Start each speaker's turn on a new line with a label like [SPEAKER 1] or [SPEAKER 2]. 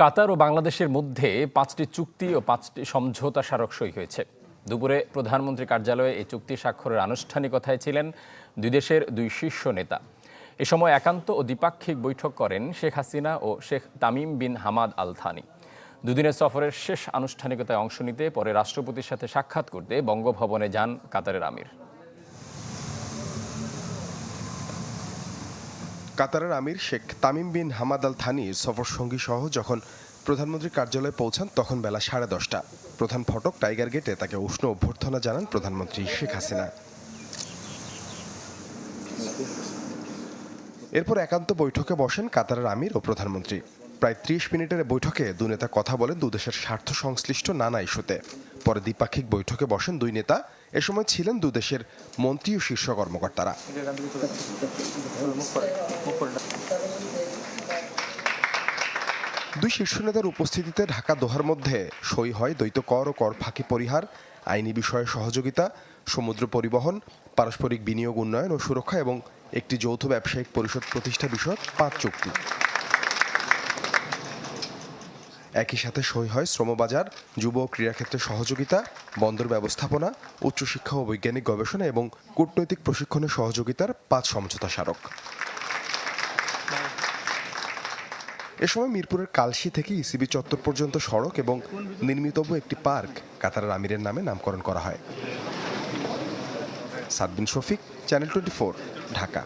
[SPEAKER 1] কাতার ও বাংলাদেশের মধ্যে পাঁচটি চুক্তি ও পাঁচটি সমঝোতা স্মারক সই হয়েছে। দুপুরে প্রধানমন্ত্রী কার্যালয়ে এই চুক্তি স্বাক্ষরের আনুষ্ঠানিকতায় ছিলেন দুই দেশের দুই শীর্ষ নেতা। এ সময় একান্ত ও দ্বিপাক্ষিক বৈঠক করেন শেখ হাসিনা ও Sheikh Tamim bin Hamad Al Thani দুদিনের সফরের শেষ আনুষ্ঠানিকতায় অংশ নিতে পরে রাষ্ট্রপতির সাথে সাক্ষাৎ করতে বঙ্গভবনে যান কাতারের আমির।
[SPEAKER 2] কাতারের আমির Sheikh Tamim bin Hamad Al Thani সফর সঙ্গী সহ যখন প্রধানমন্ত্রীর কার্যালয়ে পৌঁছান, তখন বেলা সাড়ে দশটা। প্রধান ফটক টাইগার গেটে তাকে উষ্ণ অভ্যর্থনা জানান প্রধানমন্ত্রী শেখ হাসিনা। এরপর একান্ত বৈঠকে বসেন কাতারের আমির ও প্রধানমন্ত্রী। প্রায় ত্রিশ মিনিটের বৈঠকে দুই নেতা কথা বলেন দুদেশের স্বার্থ সংশ্লিষ্ট নানা ইস্যুতে। পরে দ্বিপাক্ষিক বৈঠকে বসেন দুই নেতা। এ সময় ছিলেন দুদেশের মন্ত্রী ও শীর্ষ কর্মকর্তারা। দুই শীর্ষ নেতার উপস্থিতিতে ঢাকা দোহার মধ্যে সই হয় দ্বৈত কর ও কর ফাঁকি পরিহার, আইনি বিষয়ে সহযোগিতা, সমুদ্র পরিবহন, পারস্পরিক বিনিয়োগ উন্নয়ন ও সুরক্ষা এবং একটি যৌথ ব্যবসায়িক পরিষদ প্রতিষ্ঠা বিষয়ক পাঁচ চুক্তি। একই সাথে সই হয় শ্রমবাজার, যুব ও ক্রীড়াক্ষেত্রে সহযোগিতা, বন্দর ব্যবস্থাপনা, উচ্চশিক্ষা ও বৈজ্ঞানিক গবেষণা এবং কূটনৈতিক প্রশিক্ষণে সহযোগিতার পাঁচ সমঝোতা স্মারক। এ সময় মিরপুরের কালশি থেকে ইসিবি চত্বর পর্যন্ত সড়ক এবং নির্মিতব্য একটি পার্ক কাতারের আমিরের নামে নামকরণ করা হয়। Sadbin Shafiq, channel twenty Dhaka.